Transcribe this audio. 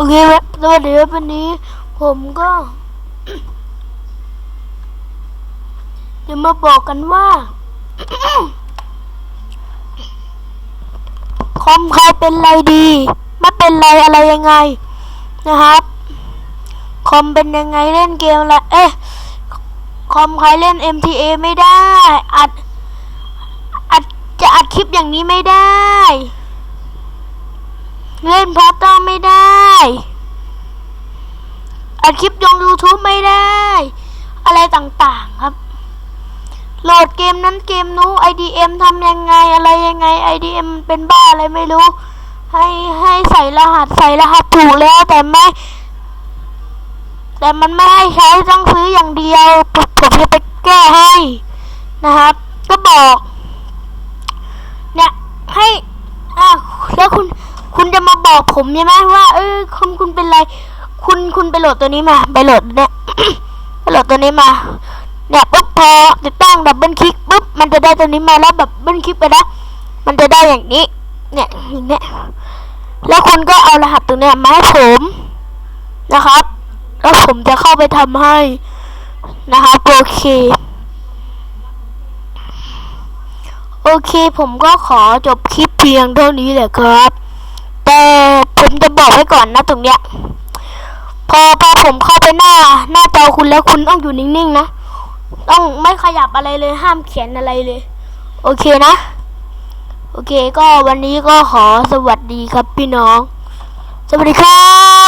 โอเคครับสวัสดีครับวันนี้ ผมก็จะมาบอกกันว่า คอมใครเป็นไรดีไม่เป็นไรอะไรยังไง นะครับ คอมเป็นยังไงเล่นเกมละเอ๊ะคอมใครเล่น MTA ไม่ได้ อัดอัดจะอัดคลิปอย่างนี้ไม่ได้ เล่นพอตเตอร์ไม่ได้อัดคลิปลง YouTube ไม่ได้ อะไรต่างๆครับ โหลดเกมนั้นเกมนู้ IDM ทำยังไงอะไรยังไง IDM เป็นบ้าอะไรไม่รู้ ให้ให้ใส่รหัสใส่รหัสถูกแล้วแต่ไม่ แต่มันไม่ให้ใช้ต้องซื้ออย่างเดียว ผมจะไปแก้ให้นะครับ ก็บอก เนี่ยให้อะแล้วคุณ จะมาบอกผมใช่ไหมว่า เออคุณคุณเป็นไร คุณคุณไปโหลดตัวนี้มา ไปโหลดเนี่ยไปโหลดตัวนี้มาเนี่ยปุ๊บพอติดตั้งดับเบิลคลิกปุ๊บมันจะได้ตัวนี้มาแล้วแบบเบิลคลิกไปนะมันจะได้อย่างนี้ เนี่ยอย่างเนี้ยแล้วคุณก็เอารหัสตัวเนี้ยมาให้ผมนะครับ แล้วผมจะเข้าไปทำให้นะครับโอเคโอเคผมก็ขอจบคลิปเพียงเท่านี้แหละครับ ผมจะบอกไว้ก่อนนะตรงเนี้ย พอพอผมเข้าไปหน้า หน้าจอคุณแล้วคุณต้องอยู่นิ่งๆนะ ต้องไม่ขยับอะไรเลยห้ามเขียนอะไรเลย โอเคนะ โอเคก็วันนี้ก็ขอสวัสดีครับพี่น้อง สวัสดีครับ